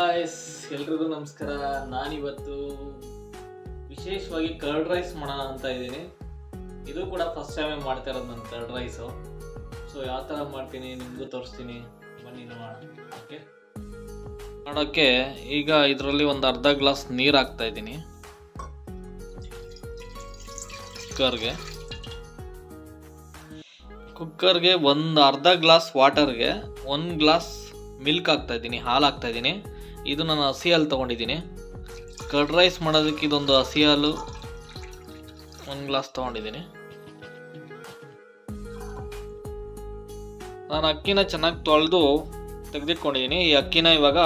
ಹಾಯ್ಸ್ ಎಲ್ರಿಗೂ ನಮಸ್ಕಾರ. ನಾನಿವತ್ತು ವಿಶೇಷವಾಗಿ ಕರ್ಡ್ ರೈಸ್ ಮಾಡೋಣ ಅಂತ ಇದ್ದೀನಿ. ಇದು ಕೂಡ ಫಸ್ಟ್ ಟೈಮೇ ಮಾಡ್ತಾ ಇರೋದು ನಾನು ಕರ್ಡ್ ರೈಸು ಸೊ ಯಾವ ಥರ ಮಾಡ್ತೀನಿ ನಿಮಗೂ ತೋರಿಸ್ತೀನಿ. ಬನ್ನಿ ನೋಡೋಣ ಓಕೆ ಮಾಡೋಕ್ಕೆ ಈಗ ಇದರಲ್ಲಿ ಒಂದು ಅರ್ಧ ಗ್ಲಾಸ್ ನೀರು ಹಾಕ್ತಾ ಇದ್ದೀನಿ. ಕುಕ್ಕರ್ಗೆ ಕುಕ್ಕರ್ಗೆ ಒಂದು ಅರ್ಧ ಗ್ಲಾಸ್ ವಾಟರ್ಗೆ ಒಂದು ಗ್ಲಾಸ್ ಮಿಲ್ಕ್ ಹಾಕ್ತಾ ಇದ್ದೀನಿ, ಹಾಲು ಹಾಕ್ತಾ ಇದ್ದೀನಿ. ಇದು ನಾನು ಹಸಿ ಹಾಲು ತೊಗೊಂಡಿದ್ದೀನಿ. ಕರ್ಡ್ ರೈಸ್ ಮಾಡೋದಕ್ಕೆ ಇದೊಂದು ಹಸಿ ಹಾಲು ಒಂದು ಗ್ಲಾಸ್ ತೊಗೊಂಡಿದ್ದೀನಿ. ನಾನು ಅಕ್ಕಿನ ಚೆನ್ನಾಗಿ ತೊಳೆದು ತೆಗೆದಿಟ್ಕೊಂಡಿದ್ದೀನಿ. ಈ ಅಕ್ಕಿನ ಇವಾಗ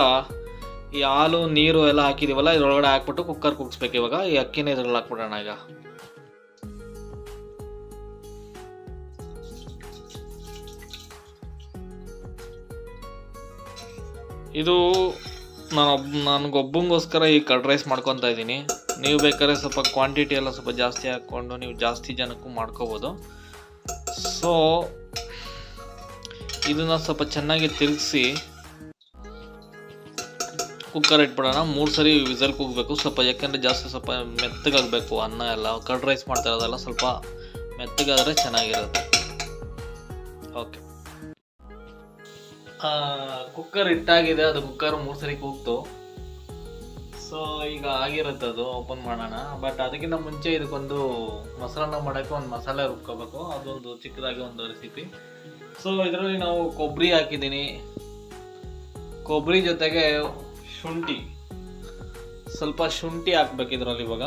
ಈ ಹಾಲು, ನೀರು ಎಲ್ಲ ಹಾಕಿದೀವಲ್ಲ, ಇದ್ರೊಳಗಡೆ ಹಾಕ್ಬಿಟ್ಟು ಕುಕ್ಕರ್ ಕುಗ್ಸ್ಬೇಕು ಇವಾಗ. ಈ ಅಕ್ಕಿನ ಇದ್ರಲ್ಲಿ ಹಾಕ್ಬಿಡೋಣ ಈಗ. ಇದು ನಾನು ನನಗೊಬ್ಬಂಗೋಸ್ಕರ ಈ ಕರ್ಡ್ ರೈಸ್ ಮಾಡ್ಕೊತಾ ಇದ್ದೀನಿ. ನೀವು ಬೇಕಾದ್ರೆ ಸ್ವಲ್ಪ ಕ್ವಾಂಟಿಟಿ ಎಲ್ಲ ಸ್ವಲ್ಪ ಜಾಸ್ತಿ ಹಾಕ್ಕೊಂಡು ನೀವು ಜಾಸ್ತಿ ಜನಕ್ಕೂ ಮಾಡ್ಕೋಬೋದು. ಸೊ ಇದನ್ನು ಸ್ವಲ್ಪ ಚೆನ್ನಾಗಿ ತಿರುಗಿಸಿ ಕುಕ್ಕರ್ ಇಟ್ಬಿಡೋಣ. ಮೂರು ಸರಿ ವಿಸಲ್ ಕೂಗಬೇಕು. ಸ್ವಲ್ಪ ಯಾಕೆಂದರೆ ಜಾಸ್ತಿ ಸ್ವಲ್ಪ ಮೆತ್ತಗಾಗಬೇಕು ಅನ್ನ ಎಲ್ಲ. ಕರ್ಡ್ ರೈಸ್ ಮಾಡ್ತಾ ಇರೋದೆಲ್ಲ ಸ್ವಲ್ಪ ಮೆತ್ತಗಾದರೆ ಚೆನ್ನಾಗಿರುತ್ತೆ. ಓಕೆ ಕುಕ್ಕರ್ ಇಟ್ಟಾಗಿದೆ, ಅದು ಕುಕ್ಕರ್ ಮೂರು ಸರಿ ಕೂಗ್ತು. ಸೊ ಈಗ ಆಗಿರುತ್ತೆ ಅದು ಓಪನ್ ಮಾಡೋಣ. ಬಟ್ ಅದಕ್ಕಿಂತ ಮುಂಚೆ ಇದಕ್ಕೊಂದು ಮೊಸರನ್ನ ಮಾಡೋಕ್ಕೆ ಒಂದು ಮಸಾಲೆ ರುಬ್ಕೋಬೇಕು. ಅದೊಂದು ಚಿಕ್ಕದಾಗಿ ಒಂದು ರೆಸಿಪಿ ಸೊ ಇದರಲ್ಲಿ ನಾವು ಕೊಬ್ಬರಿ ಹಾಕಿದ್ದೀನಿ. ಕೊಬ್ಬರಿ ಜೊತೆಗೆ ಶುಂಠಿ. ಸ್ವಲ್ಪ ಶುಂಠಿ ಹಾಕ್ಬೇಕು ಇದರಲ್ಲಿ ಇವಾಗ.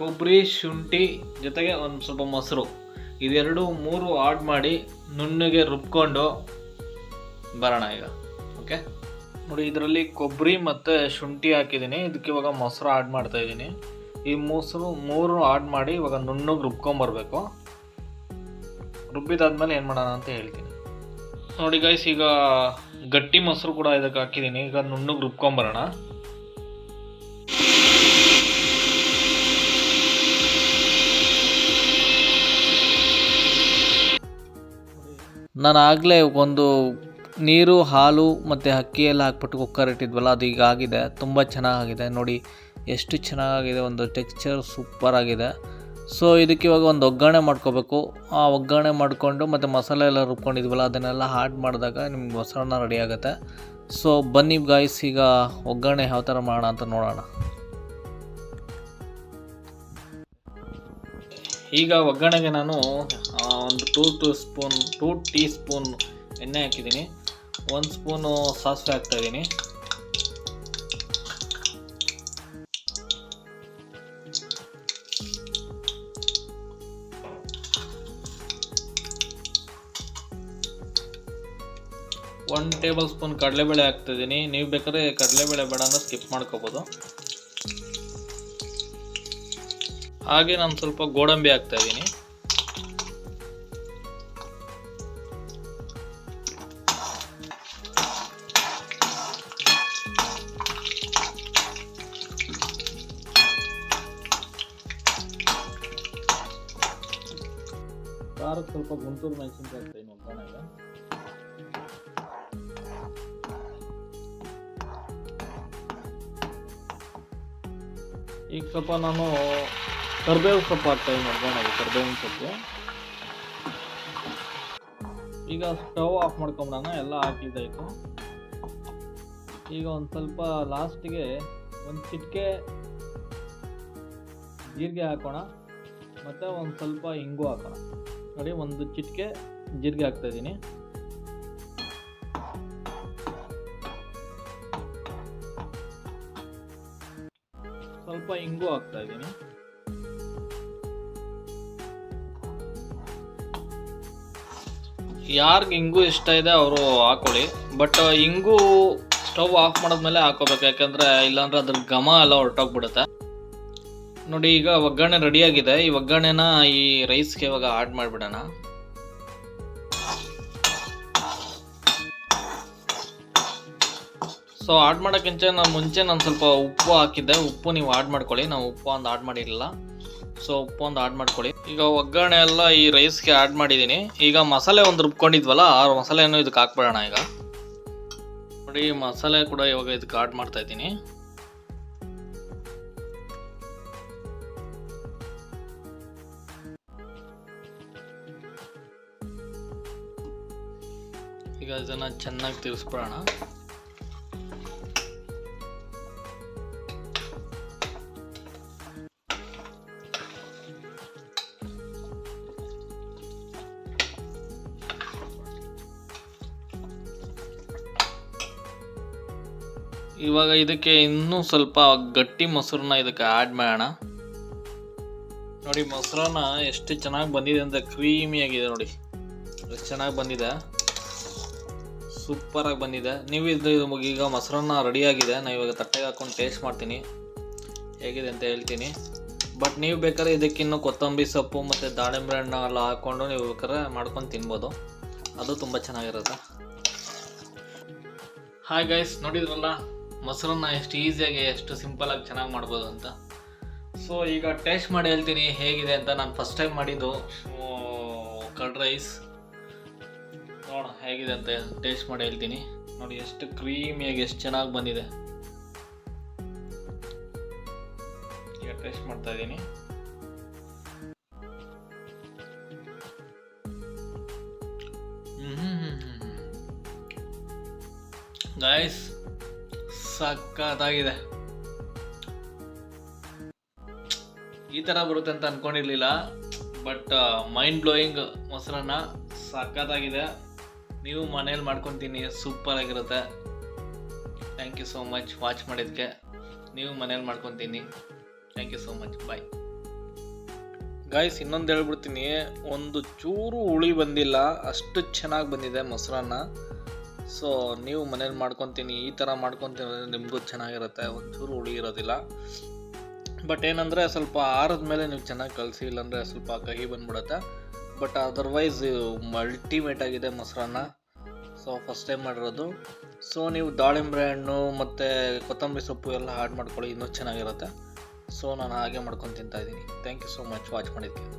ಕೊಬ್ಬರಿ ಶುಂಠಿ ಜೊತೆಗೆ ಒಂದು ಸ್ವಲ್ಪ ಮೊಸರು. ಇದೆರಡು ಮೂರು ಆಡ್ ಮಾಡಿ ನುಣ್ಣಗೆ ರುಬ್ಕೊಂಡು ಬರೋಣ ಈಗ. ಓಕೆ ನೋಡಿ, ಇದರಲ್ಲಿ ಕೊಬ್ಬರಿ ಮತ್ತು ಶುಂಠಿ ಹಾಕಿದ್ದೀನಿ. ಇದಕ್ಕೆ ಇವಾಗ ಮೊಸರು ಆಡ್ ಮಾಡ್ತಾ ಇದ್ದೀನಿ. ಈ ಮೊಸರು ಮೂರು ಆಡ್ ಮಾಡಿ ಇವಾಗ ನುಣ್ಣಗೆ ರುಬ್ಕೊಂಬರ್ಬೇಕು ರುಬ್ಬಿದಾದ್ಮೇಲೆ ಏನು ಮಾಡೋಣ ಅಂತ ಹೇಳ್ತೀನಿ. ನೋಡಿ ಗೈಸ್ ಈಗ ಗಟ್ಟಿ ಮೊಸರು ಕೂಡ ಇದಕ್ಕೆ ಹಾಕಿದ್ದೀನಿ. ಈಗ ನುಣ್ಣಗೆ ರುಬ್ಕೊಂಬರೋಣ ನಾನು ಆಗಲೇ ಒಂದು ನೀರು, ಹಾಲು ಮತ್ತು ಅಕ್ಕಿ ಎಲ್ಲ ಹಾಕ್ಬಿಟ್ಟು ಕುಕ್ಕರ್ ಇಟ್ಟಿದ್ವಲ್ಲ, ಅದು ಈಗ ಆಗಿದೆ. ತುಂಬ ಚೆನ್ನಾಗಿದೆ ನೋಡಿ, ಎಷ್ಟು ಚೆನ್ನಾಗಿದೆ ಒಂದು ಟೆಕ್ಸ್ಚರ್ ಸೂಪರ್ ಆಗಿದೆ. ಸೊ ಇದಕ್ಕೆ ಇವಾಗ ಒಂದು ಒಗ್ಗರಣೆ ಮಾಡ್ಕೋಬೇಕು. ಆ ಒಗ್ಗರಣೆ ಮಾಡಿಕೊಂಡು ಮತ್ತು ಮಸಾಲೆ ಎಲ್ಲ ರುಬ್ಕೊಂಡಿದ್ವಲ್ಲ, ಅದನ್ನೆಲ್ಲ ಹಾಡ್ ಮಾಡಿದಾಗ ನಿಮ್ಗೆ ಮೊಸರನ್ನ ರೆಡಿ ಆಗುತ್ತೆ. ಸೊ ಬನ್ನಿ ಗಾಯ್ಸ್ ಈಗ ಒಗ್ಗರಣೆ ಯಾವ ಥರ ಮಾಡೋಣ ಅಂತ ನೋಡೋಣ. ಈಗ ಒಗ್ಗರಣೆಗೆ ನಾನು ಒಂದು two two spoon two teaspoon ಎಣ್ಣೆ ಹಾಕಿದ್ದೀನಿ. ಒಂದು ಸ್ಪೂನು ಸಾಸಿವೆ ಹಾಕ್ತಾಯಿದ್ದೀನಿ ಒನ್ ಟೇಬಲ್ ಸ್ಪೂನ್ ಕಡಲೆಬೇಳೆ ಹಾಕ್ತಿದ್ದೀನಿ ನೀವು ಬೇಕಾದ್ರೆ ಕಡಲೆಬೇಳೆ ಬೇಡ ಅಂದ್ರೆ ಸ್ಕಿಪ್ ಮಾಡ್ಕೋಬೋದು. ಹಾಗೆ ನಾನು ಸ್ವಲ್ಪ ಗೋಡಂಬಿ ಹಾಕ್ತಾ ಇದ್ದೀನಿ. ಖಾರಕ್ಕೆ ಸ್ವಲ್ಪ ಗುಂಟೂರು ಮೆಣಸಿನ್ಕಾಯಿ ಹಾಕ್ತಾ ಇದ್ದೀನಿ ಈಗ ಸ್ವಲ್ಪ ನಾನು ಕರ್ಬೇವು ಸೊಪ್ಪು ಹಾಕ್ತಾ ಇದ್ದೀನಿ ಒಗ್ಗರಣೆಗೆ ಕರ್ಬೇವಿನ ಸೊಪ್ಪು. ಈಗ ಸ್ಟವ್ ಆಫ್ ಮಾಡ್ಕೊಂಬಿಡೋಣ ಎಲ್ಲ ಹಾಕಿದ್ದಾಯ್ತು. ಈಗ ಒಂದು ಸ್ವಲ್ಪ ಲಾಸ್ಟಿಗೆ ಒಂದು ಚಿಟಿಕೆ ಜೀರಿಗೆ ಹಾಕೋಣ, ಮತ್ತು ಒಂದು ಸ್ವಲ್ಪ ಇಂಗು ಹಾಕೋಣ. ನೋಡಿ, ಒಂದು ಚಿಟಿಕೆ ಜೀರಿಗೆ ಹಾಕ್ತಾ ಇದ್ದೀನಿ. ಸ್ವಲ್ಪ ಇಂಗು ಹಾಕ್ತಾ ಯಾರಿಗೆ ಇಂಗು ಇಷ್ಟ ಇದೆ ಅವರು ಹಾಕೊಳ್ಳಿ. ಬಟ್ ಇಂಗು ಸ್ಟವ್ ಆಫ್ ಮಾಡಿದ್ಮೇಲೆ ಹಾಕೋಬೇಕು. ಯಾಕಂದ್ರೆ ಇಲ್ಲಾಂದ್ರೆ ಅದ್ರ ಘಮ ಎಲ್ಲ ಹೊರಟೋಗ್ಬಿಡುತ್ತೆ. ನೋಡಿ, ಈಗ ಒಗ್ಗರಣೆ ರೆಡಿಯಾಗಿದೆ ಈ ಒಗ್ಗರಣೆನ ಈ ರೈಸ್ಗೆ ಇವಾಗ ಆ್ಯಡ್ ಮಾಡಿಬಿಡೋಣ. ಸೊ ಆಡ್ ಮಾಡೋಕ್ಕಿಂತ ನಾನು ಮುಂಚೆ ನಾನು ಸ್ವಲ್ಪ ಉಪ್ಪು ಹಾಕಿದ್ದೆ. ಉಪ್ಪು ನೀವು ಆಡ್ ಮಾಡ್ಕೊಳ್ಳಿ. ನಾವು ಉಪ್ಪು ಒಂದು ಆಡ್ ಮಾಡಿರಲಿಲ್ಲ. ಸೊ ಉಪ್ಪು ಒಂದು ಆಡ್ ಮಾಡ್ಕೊಳ್ಳಿ. ಈಗ ಒಗ್ಗರಣೆ ಎಲ್ಲ ಈ ರೈಸ್ಗೆ ಆ್ಯಡ್ ಮಾಡಿದ್ದೀನಿ. ಈಗ ಮಸಾಲೆ ಒಂದು ರುಬ್ಕೊಂಡಿದ್ವಲ್ಲ, ಆ ಮಸಾಲೆಯನ್ನು ಇದಕ್ಕೆ ಹಾಕ್ಬಿಡೋಣ ಈಗ. ನೋಡಿ, ಮಸಾಲೆ ಕೂಡ ಇವಾಗ ಇದಕ್ಕೆ ಆಡ್ ಮಾಡ್ತಾ ಇದ್ದೀನಿ. ಈಗ ಇದನ್ನು ಚೆನ್ನಾಗಿ ತಿರ್ಸ್ಬಿಡೋಣ. ಇವಾಗ ಇದಕ್ಕೆ ಇನ್ನೂ ಸ್ವಲ್ಪ ಗಟ್ಟಿ ಮೊಸರನ್ನ ಇದಕ್ಕೆ ಆ್ಯಡ್ ಮಾಡೋಣ. ನೋಡಿ, ಮೊಸರನ್ನ ಎಷ್ಟು ಚೆನ್ನಾಗಿ ಬಂದಿದೆ ಅಂತ ಕ್ರೀಮಿಯಾಗಿದೆ ನೋಡಿ. ಎಷ್ಟು ಚೆನ್ನಾಗಿ ಬಂದಿದೆ. ಸೂಪರಾಗಿ ಬಂದಿದೆ. ನೀವು ಇದು ಈಗ ಮೊಸರನ್ನ ರೆಡಿಯಾಗಿದೆ ನಾನು ಇವಾಗ ತಟ್ಟೆಗೆ ಹಾಕೊಂಡು ಟೇಸ್ಟ್ ಮಾಡ್ತೀನಿ. ಹೇಗಿದೆ ಅಂತ ಹೇಳ್ತೀನಿ. ಬಟ್ ನೀವು ಬೇಕಾದ್ರೆ ಇದಕ್ಕಿನ್ನೂ ಕೊತ್ತಂಬರಿ ಸೊಪ್ಪು ಮತ್ತು ದಾಳಿಂಬೆ ಹಣ್ಣು ಎಲ್ಲ ಹಾಕ್ಕೊಂಡು ನೀವು ಬೇಕಾದ್ರೆ ಮಾಡ್ಕೊಂಡು ತಿನ್ಬೋದು. ಅದು ತುಂಬ ಚೆನ್ನಾಗಿರುತ್ತೆ. ಹಾಯ್ ಗೈಸ್ ನೋಡಿದ್ರಲ್ಲ? ಮೊಸರನ್ನ ಎಷ್ಟು ಈಸಿಯಾಗಿ ಎಷ್ಟು ಸಿಂಪಲಾಗಿ ಚೆನ್ನಾಗಿ ಮಾಡ್ಬೋದು ಅಂತ. ಸೊ ಈಗ ಟೇಸ್ಟ್ ಮಾಡಿ ಹೇಳ್ತೀನಿ ಹೇಗಿದೆ ಅಂತ ನಾನು ಫಸ್ಟ್ ಟೈಮ್ ಮಾಡಿದ್ದು. ಕರ್ಡ್ ರೈಸ್ ನೋಡ ಹೇಗಿದೆ ಅಂತ ಟೇಸ್ಟ್ ಮಾಡಿ ಹೇಳ್ತೀನಿ. ನೋಡಿ ಎಷ್ಟು ಕ್ರೀಮಿಯಾಗಿ ಎಷ್ಟು ಚೆನ್ನಾಗಿ ಬಂದಿದೆ. ಈಗ ಟೇಸ್ಟ್ ಮಾಡ್ತಾ ಇದ್ದೀನಿ. ಗೈಸ್ ಸಕ್ಕತ್ತಾಗಿದೆ ಈ ಥರ ಬರುತ್ತೆ ಅಂತ ಅಂದ್ಕೊಂಡಿರಲಿಲ್ಲ ಬಟ್ ಮೈಂಡ್ ಬ್ಲೋಯಿಂಗ್ ಮೊಸರನ್ನ ಸಕ್ಕತ್ತಾಗಿದೆ ನೀವು ಮನೇಲಿ ಮಾಡ್ಕೊತೀನಿ ಸೂಪರ್ ಆಗಿರುತ್ತೆ. Thank you so much watch ಮಾಡಿದ್ದಕ್ಕೆ ನೀವು ಮನೇಲಿ ಮಾಡ್ಕೊತೀನಿ. Thank you so much bye guys ಇನ್ನೊಂದು ಹೇಳ್ಬಿಡ್ತೀನಿ. ಒಂದು ಚೂರು ಹುಳಿ ಬಂದಿಲ್ಲ, ಅಷ್ಟು ಚೆನ್ನಾಗಿ ಬಂದಿದೆ ಮೊಸರನ್ನ. ಸೊ ನೀವು ಮನೇಲಿ ಮಾಡ್ಕೊತೀನಿ, ಈ ಥರ ಮಾಡ್ಕೊತೀನಿ ನಿಮಗೂ ಚೆನ್ನಾಗಿರುತ್ತೆ, ಒಂಚೂರು ಹುಳಿ ಇರೋದಿಲ್ಲ. ಬಟ್ ಏನಂದರೆ ಸ್ವಲ್ಪ ಆರದ ಮೇಲೆ ನೀವು ಚೆನ್ನಾಗಿ ಕಲಸಿ, ಇಲ್ಲಾಂದರೆ ಸ್ವಲ್ಪ ಕಹಿ ಬಂದ್ಬಿಡುತ್ತೆ. ಬಟ್ ಅದರ್ವೈಸ್ ಅಲ್ಟಿಮೇಟ್ ಆಗಿದೆ ಮೊಸರನ್ನ. ಸೊ ಫಸ್ಟ್ ಟೈಮ್ ಮಾಡಿರೋದು. ಸೊ ನೀವು ದಾಳಿಂಬೆ ಹಣ್ಣು ಮತ್ತು ಕೊತ್ತಂಬರಿ ಸೊಪ್ಪು ಎಲ್ಲ ಆ್ಯಡ್ ಮಾಡ್ಕೊಳ್ಳಿ, ಇನ್ನೂ ಚೆನ್ನಾಗಿರುತ್ತೆ. ಸೊ ನಾನು ಹಾಗೆ ಮಾಡ್ಕೊಂಡು ತಿಂತಾಯಿದ್ದೀನಿ thank you so much watch ಮಾಡಿದ್ದಕ್ಕೆ.